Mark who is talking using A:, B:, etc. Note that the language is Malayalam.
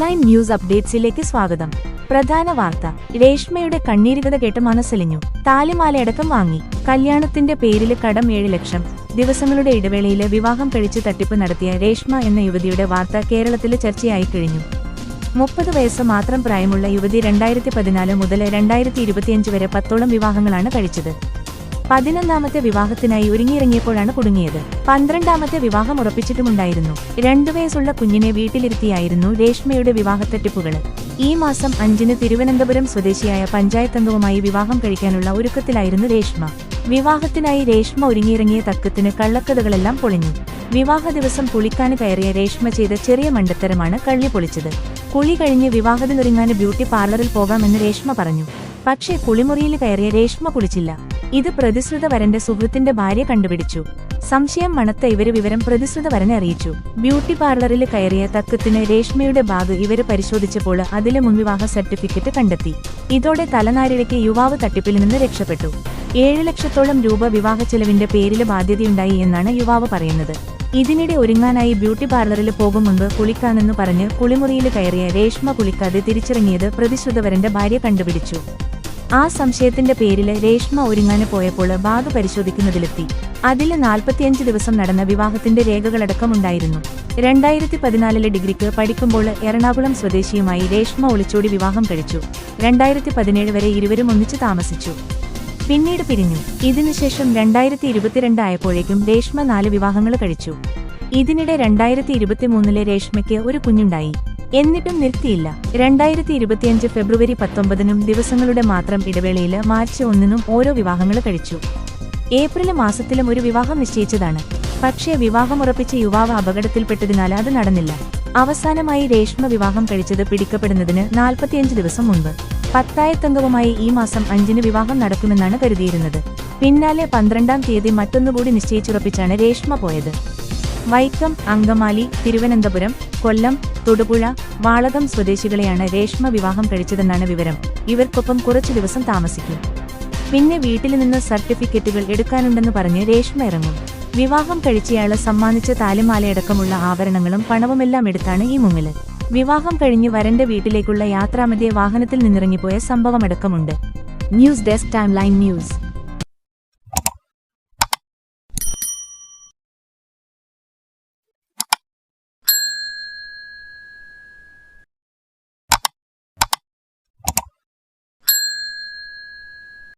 A: ലൈൻ ന്യൂസ് അപ്ഡേറ്റ്സിലേക്ക് സ്വാഗതം. പ്രധാന വാർത്ത. രേഷ്മയുടെ കണ്ണീരുകഥ കേട്ട് മനസ്സലിഞ്ഞു. താലിമാലയടക്കം വാങ്ങി. കല്യാണത്തിന്റെ പേരിൽ കടം ഏഴ് ലക്ഷം. ദിവസങ്ങളുടെ ഇടവേളയിൽ വിവാഹം കഴിച്ചു തട്ടിപ്പ് നടത്തിയ രേഷ്മ എന്ന യുവതിയുടെ വാർത്ത കേരളത്തിൽ ചർച്ചയായി കഴിഞ്ഞു. മുപ്പത് വയസ്സ് മാത്രം പ്രായമുള്ള യുവതി രണ്ടായിരത്തി പതിനാല് മുതൽ രണ്ടായിരത്തി ഇരുപത്തിയഞ്ച് വരെ പത്തോളം വിവാഹങ്ങളാണ് കഴിച്ചത്. പതിനൊന്നാമത്തെ വിവാഹത്തിനായി ഒരുങ്ങിയിറങ്ങിയപ്പോഴാണ് കുടുങ്ങിയത്. പന്ത്രണ്ടാമത്തെ വിവാഹം ഉറപ്പിച്ചിട്ടുമുണ്ടായിരുന്നു. രണ്ടു വയസ്സുള്ള കുഞ്ഞിനെ വീട്ടിലിരുത്തിയായിരുന്നു രേഷ്മയുടെ വിവാഹത്തട്ടിപ്പുകൾ ഈ മാസം അഞ്ചിന് തിരുവനന്തപുരം സ്വദേശിയായ പഞ്ചായത്ത് അംഗവുമായി വിവാഹം കഴിക്കാനുള്ള ഒരുക്കത്തിലായിരുന്നു രേഷ്മ. വിവാഹത്തിനായി രേഷ്മ ഒരുങ്ങിയിറങ്ങിയ തക്കത്തിന് കള്ളക്കഥകളെല്ലാം പൊളിഞ്ഞു. വിവാഹ ദിവസം പുളിക്കാന് കയറിയ രേഷ്മ ചെയ്ത ചെറിയ മണ്ടത്തരമാണ് കള്ളി പൊളിച്ചത്. കുളി കഴിഞ്ഞ് വിവാഹത്തിനൊരുങ്ങാന് ബ്യൂട്ടി പാർലറിൽ പോകാമെന്ന് രേഷ്മ പറഞ്ഞു. പക്ഷേ കുളിമുറിയിൽ കയറിയ രേഷ്മ കുളിച്ചില്ല. ഇത് പ്രതിശ്രുത വരന്റെ സുഹൃത്തിന്റെ ഭാര്യ കണ്ടുപിടിച്ചു. സംശയം മണത്ത ഇവർ വിവരം പ്രതിശ്രുത വരനെ അറിയിച്ചു. ബ്യൂട്ടി പാർലറിൽ കയറിയ തക്കത്തിന് രേഷ്മയുടെ ബാഗ് ഇവർ പരിശോധിച്ചപ്പോൾ അതിലെ മുൻവിവാഹ സർട്ടിഫിക്കറ്റ് കണ്ടെത്തി. ഇതോടെ തലനാരിഴയ്ക്ക് യുവാവ് തട്ടിപ്പിൽ നിന്ന് രക്ഷപ്പെട്ടു. ഏഴ് ലക്ഷത്തോളം രൂപ വിവാഹ ചെലവിന്റെ പേരിൽ ബാധ്യതയുണ്ടായി എന്നാണ് യുവാവ് പറയുന്നത്. ഇതിനിടെ ഒരുങ്ങാനായി ബ്യൂട്ടി പാർലറിൽ പോകും മുമ്പ് കുളിക്കാനെന്ന് പറഞ്ഞ് കുളിമുറിയിൽ കയറിയ രേഷ്മ കുളിക്കാതെ തിരിച്ചിറങ്ങിയത് പ്രതിശ്രുതവരന്റെ ഭാര്യ കണ്ടുപിടിച്ചു. ആ സംശയത്തിന്റെ പേരിൽ രേഷ്മ ഒരുങ്ങാന് പോയപ്പോൾ ബാഗ് പരിശോധിക്കുന്നതിലെത്തി. അതിൽ നാൽപ്പത്തിയഞ്ച് ദിവസം നടന്ന വിവാഹത്തിന്റെ രേഖകളടക്കമുണ്ടായിരുന്നു. രണ്ടായിരത്തി പതിനാലിലെ ഡിഗ്രിക്ക് പഠിക്കുമ്പോൾ എറണാകുളം സ്വദേശിയുമായി രേഷ്മ ഒളിച്ചോടി വിവാഹം കഴിച്ചു. രണ്ടായിരത്തി പതിനേഴ് വരെ ഇരുവരും ഒന്നിച്ചു താമസിച്ചു. പിന്നീട് പിരിഞ്ഞു. ഇതിനുശേഷം രണ്ടായിരത്തി ഇരുപത്തിരണ്ട് ആയപ്പോഴേക്കും രേഷ്മ നാല് വിവാഹങ്ങൾ കഴിച്ചു. ഇതിനിടെ രണ്ടായിരത്തി ഇരുപത്തിമൂന്നിലെ രേഷ്മയ്ക്ക് ഒരു കുഞ്ഞുണ്ടായി. എന്നിട്ടും നിർത്തിയില്ല. രണ്ടായിരത്തി ഇരുപത്തിയഞ്ച് ഫെബ്രുവരി പത്തൊമ്പതിനും ദിവസങ്ങളുടെ മാത്രം ഇടവേളയിൽ മാർച്ച് ഒന്നിനും ഓരോ വിവാഹങ്ങൾ കഴിച്ചു. ഏപ്രിൽ മാസത്തിലും ഒരു വിവാഹം നിശ്ചയിച്ചതാണ്. പക്ഷേ വിവാഹം ഉറപ്പിച്ച യുവാവ് അപകടത്തിൽപ്പെട്ടതിനാൽ അത് നടന്നില്ല. അവസാനമായി രേഷ്മ വിവാഹം കഴിച്ചത് പിടിക്കപ്പെടുന്നതിന് നാൽപ്പത്തിയഞ്ച് ദിവസം മുൻപ്. പത്തായത്തംഗവുമായി ഈ മാസം അഞ്ചിന് വിവാഹം നടക്കുമെന്നാണ് കരുതിയിരുന്നത്. പിന്നാലെ പന്ത്രണ്ടാം തീയതി മറ്റൊന്നുകൂടി നിശ്ചയിച്ചുറപ്പിച്ചാണ് രേഷ്മ പോയത്. വൈക്കം അങ്കമാലി തിരുവനന്തപുരം കൊല്ലം തൊടുപുഴ വാളകം സ്വദേശികളെയാണ് രേഷ്മ വിവാഹം കഴിച്ചതെന്നാണ് വിവരം. ഇവർക്കൊപ്പം കുറച്ചു ദിവസം താമസിക്കും. പിന്നെ വീട്ടിൽ നിന്ന് സർട്ടിഫിക്കറ്റുകൾ എടുക്കാനുണ്ടെന്ന് പറഞ്ഞ് രേഷ്മ ഇറങ്ങും. വിവാഹം കഴിച്ചയാൾ സമ്മാനിച്ച താലിമാലയടക്കമുള്ള ആഭരണങ്ങളും പണവുമെല്ലാം എടുത്താണ് ഈ മുങ്ങൽ. വിവാഹം കഴിഞ്ഞ് വരന്റെ വീട്ടിലേക്കുള്ള യാത്രാമധ്യേ വാഹനത്തിൽ നിന്നിറങ്ങിപ്പോയ സംഭവമടക്കമുണ്ട്. News desk timeline news.